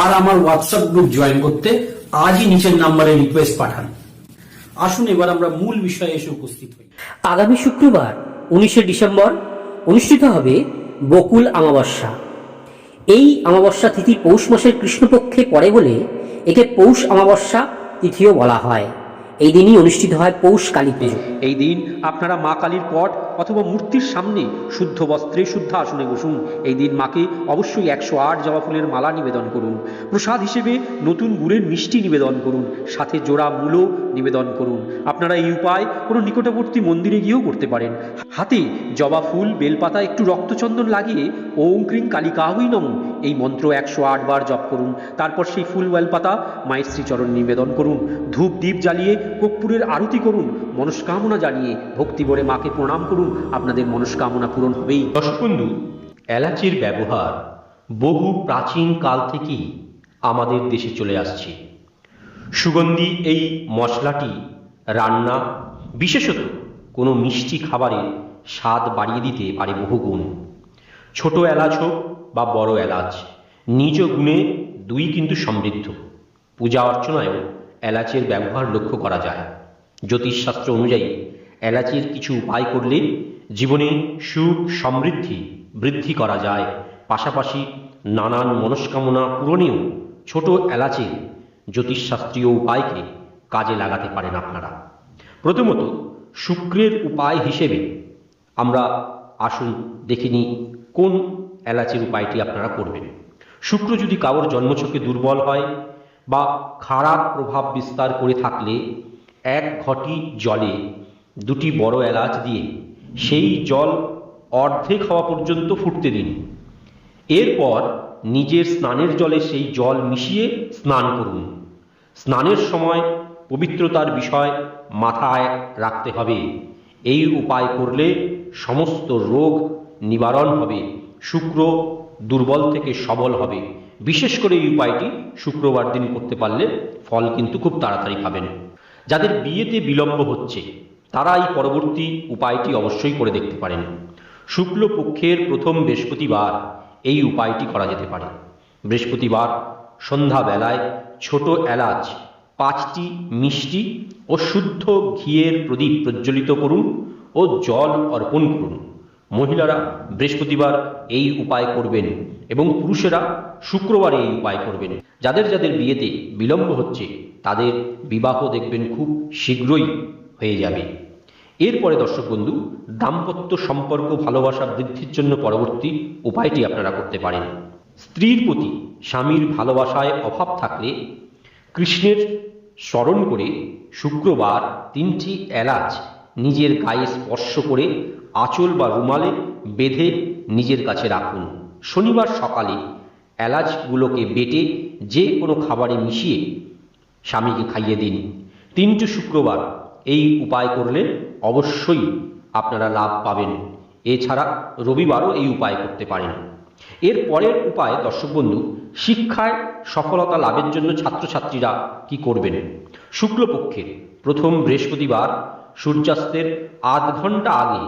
আর আমার WhatsApp group join করতে আজই নিচের নাম্বারে রিকোয়েস্ট পাঠান। আসুন এবার আমরা মূল বিষয়ে এসে উপস্থিত হই। আগামী শুক্রবার উনিশে ডিসেম্বর অনুষ্ঠিত হবে বকুল অমাবস্যা। এই অমাবস্যা তিথি পৌষ মাসের কৃষ্ণপক্ষে পড়ে বলে একে পৌষ অমাবস্যা তিথিও বলা হয়। এই দিনই অনুষ্ঠিত হয় পৌষ কালী পুজো। এই দিন আপনারা মা কালীর পট অথবা মূর্তির সামনে শুদ্ধ বস্ত্রে শুদ্ধ আসনে বসুন। এই দিন মাকে অবশ্যই একশো আট জবা ফুলের মালা নিবেদন করুন। প্রসাদ হিসেবে নতুন গুড়ের মিষ্টি নিবেদন করুন। সাথে জোড়া মূলও নিবেদন করুন। আপনারা এই উপায় কোনো নিকটবর্তী মন্দিরে গিয়েও করতে পারেন। হাতে জবা ফুল, বেলপাতা, একটু রক্তচন্দন লাগিয়ে ওম ক্রিং কালিকাহুই নম এই মন্ত্র একশো আট বার জপ করুন। তারপর সেই ফুল, বেলপাতা মায়ের শ্রীচরণ নিবেদন করুন। ধূপ দ্বীপ জ্বালিয়ে কর্পূরের আরতি করুন। মনস্কামনা জানিয়ে ভক্তি ভরে মাকে প্রণাম করুন। আপনাদের মনস্কামনা পূরণ হবেই। দর্শক বন্ধু, এলাচের ব্যবহার বহু প্রাচীন কাল থেকেই আমাদের দেশে চলে আসছে। সুগন্ধি এই মশলাটি রান্না, বিশেষত কোনো মিষ্টি খাবারের স্বাদ বাড়িয়ে দিতে পারে বহুগুণ। ছোট এলাচ হোক বা বড় এলাচ, নিজ গুণে দুই কিন্তু সমৃদ্ধ। পূজা অর্চনায়ও এলাচের ব্যবহার লক্ষ্য করা যায়। জ্যোতিষশাস্ত্র অনুযায়ী এলাচের কিছু উপায় করলে জীবনে সুখ, সমৃদ্ধি বৃদ্ধি করা যায়। পাশাপাশি নানান মনস্কামনা পূরণেও ছোট এলাচের জ্যোতিষশাস্ত্রীয় উপায়কে কাজে লাগাতে পারেন আপনারা। প্রথমত, শুক্রের উপায় হিসেবে আমরা আসুন দেখে নিই কোন এলাচের উপায়টি আপনারা করবেন। শুক্র যদি কারোর জন্মছকে দুর্বল হয় বা খারাপ প্রভাব বিস্তার করে থাকলে এক ঘটি জলে দুটি বড় এলাচ দিয়ে সেই জল অর্ধেক হওয়া পর্যন্ত ফুটতে দিন। এরপর নিজের স্নানের জলে সেই জল মিশিয়ে স্নান করুন। স্নানের সময় পবিত্রতার বিষয় মাথায় রাখতে হবে। এই উপায় করলে সমস্ত রোগ নিবারণ হবে, শুক্র দুর্বল থেকে সবল হবে। বিশেষ করে এই উপায়টি শুক্রবার দিন করতে পারলে ফল কিন্তু খুব তাড়াতাড়ি পাবেন। যাদের বিয়েতে বিলম্ব হচ্ছে তারা এই পরবর্তী উপায়টি অবশ্যই করে দেখতে পারেন। শুক্লপক্ষের প্রথম বৃহস্পতিবার এই উপায়টি করা যেতে পারে। বৃহস্পতিবার সন্ধ্যাবেলায় ছোট এলাচ, পাঁচটি মিষ্টি ও শুদ্ধ ঘিয়ের প্রদীপ প্রজ্বলিত করুন ও জল অর্পণ করুন। মহিলারা বৃহস্পতিবার এই উপায় করবেন এবং পুরুষেরা শুক্রবারে এই উপায় করবেন। যাদের যাদের বিয়েতে বিলম্ব হচ্ছে, তাদের বিবাহ দেখবেন খুব শীঘ্রই হয়ে যাবে। এরপরে দর্শক বন্ধু, দাম্পত্য সম্পর্ক, ভালোবাসা বৃদ্ধির জন্য পরবর্তী উপায়টি আপনারা করতে পারেন। স্ত্রীর প্রতি স্বামীর ভালোবাসায় অভাব থাকলে কৃষ্ণের স্মরণ করে শুক্রবার তিনটি এলাচ নিজের গায়ে স্পর্শ করে আঁচল বা রুমালে বেঁধে নিজের কাছে রাখুন। শনিবার সকালে এলাচগুলোকে বেটে যে কোনো খাবারে মিশিয়ে স্বামীকে খাইয়ে দিন। তিনটি শুক্রবার এই উপায় করলে অবশ্যই আপনারা লাভ পাবেন। এছাড়া রবিবারও এই উপায় করতে পারেন। এর পরের উপায়, দর্শক বন্ধু, শিক্ষায় সফলতা লাভের জন্য ছাত্রছাত্রীরা কি করবেন? শুক্লপক্ষের প্রথম বৃহস্পতিবার সূর্যাস্তের আধ ঘণ্টা আগে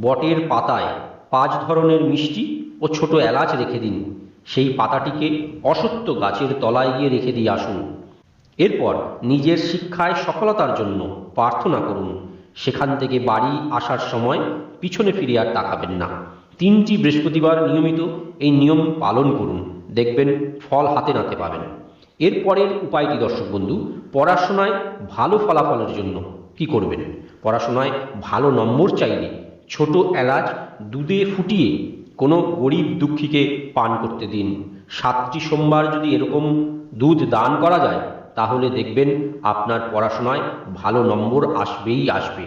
বটের পাতায় পাঁচ ধরনের মিষ্টি ও ছোট এলাচ রেখে দিন। সেই পাতাটিকে অসত্য গাছের তলায় গিয়ে রেখে দিয়ে আসুন। এরপর নিজের শিক্ষায় সফলতার জন্য প্রার্থনা করুন। সেখান থেকে বাড়ি আসার সময় পিছনে ফিরে আর তাকাবেন না। তিনটি বৃহস্পতিবার নিয়মিত এই নিয়ম পালন করুন। দেখবেন ফল হাতে নাতে পাবেন। এরপরের উপায়টি, দর্শক বন্ধু, পড়াশোনায় ভালো ফলাফলের জন্য কি করবেন? পড়াশোনায় ভালো নম্বর চাইলে ছোট এলাচ দুধে ফুটিয়ে কোনো গরিব দুঃখীকে পান করতে দিন। সাতটি সোমবার যদি এরকম দুধ দান করা যায় তাহলে দেখবেন আপনার পড়াশোনায় ভালো নম্বর আসবেই আসবে।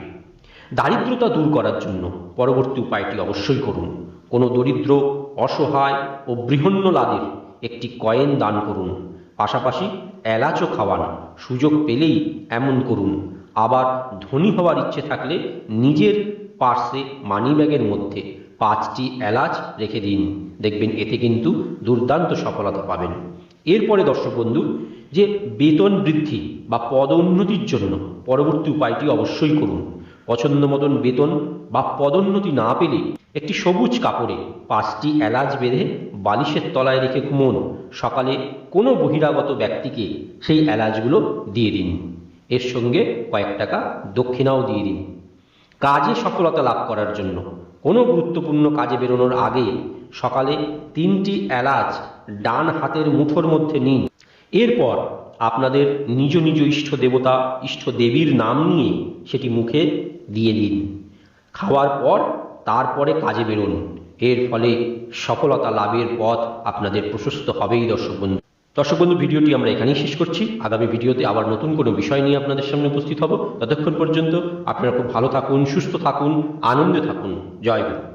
দারিদ্রতা দূর করার জন্য পরবর্তী উপায়টি অবশ্যই করুন। কোনো দরিদ্র, অসহায় ও বৃহন্ন লাদের একটি কয়েন দান করুন। পাশাপাশি এলাচও খাওয়ান। সুযোগ পেলেই এমন করুন। আবার ধনী হওয়ার ইচ্ছে থাকলে নিজের পার্সে মানি ব্যাগের মধ্যে পাঁচটি এলাচ রেখে দিন। দেখবেন এতে কিন্তু দুর্দান্ত সফলতা পাবেন। এরপরে দর্শক বন্ধু যে বেতন বৃদ্ধি বা পদোন্নতির জন্য পরবর্তী উপায়টি অবশ্যই করুন। পছন্দ মতন বেতন বা পদোন্নতি না পেলে একটি সবুজ কাপড়ে পাঁচটি এলাচ বেঁধে বালিশের তলায় রেখে ঘুমোন। সকালে কোনো বহিরাগত ব্যক্তিকে সেই এলাচগুলো দিয়ে দিন। এর সঙ্গে কয়েক টাকা দক্ষিণাও দিয়ে দিন। কাজে সফলতা লাভ করার জন্য কোনো গুরুত্বপূর্ণ কাজে বেরোনোর আগে সকালে তিনটি এলাচ ডান হাতের মুঠোর মধ্যে নিন। এরপর আপনাদের নিজ নিজ ইষ্ট দেবতা, ইষ্ট দেবীর নাম নিয়ে সেটি মুখে দিয়ে দিন। খাওয়ার পর তারপরে কাজে বেরোন। এর ফলে সফলতা লাভের পথ আপনাদের প্রশস্ত হবেই, দর্শক বন্ধু। দর্শক বন্ধু, ভিডিওটি আমরা এখানেই শেষ করছি। আগামী ভিডিওতে আবার নতুন কোনো বিষয় নিয়ে আপনাদের সামনে উপস্থিত হব। ততক্ষণ পর্যন্ত আপনারা খুব ভালো থাকুন, সুস্থ থাকুন, আনন্দে থাকুন। জয় গুরু।